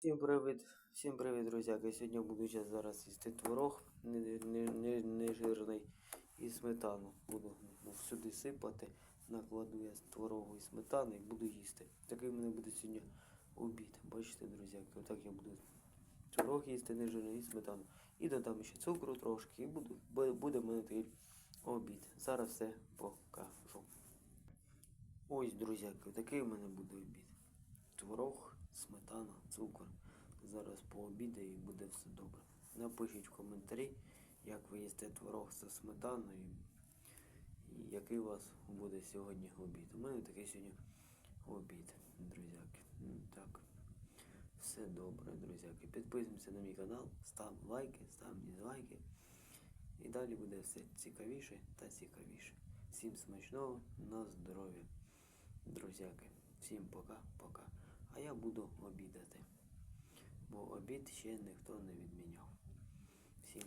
Всім привіт, всім привіт, друзяки. Сьогодні буду я зараз їсти творог не, не, не, не і сметану. Буду сюди сипати, накладу я творогу і сметани і буду їсти. Такий в мене буде сьогодні обід. Бачите, друзяки, отак я буду творог їсти не жирний і сметану. І додам ще цукру трошки і буду, буде в мене такий обід. Зараз все покажу. Ось, друзяки, такий в мене буде обід. Творог, сметана. Зараз і буде все добре. Напишіть в коментарі, як ви їсте творог зі сметаною і який у вас буде сьогодні обід. У мене такий сьогодні обід, друзяки. Ну, Так. Все добре, друзяки. Підписуємося на мій канал, ставимо лайки, ставимо дізлайки. І далі буде все цікавіше та цікавіше. Всім смачного, на здоров'я, друзяки. Всім пока-пока. А я буду обідати. Бо обід ще ніхто не відміняв. Всім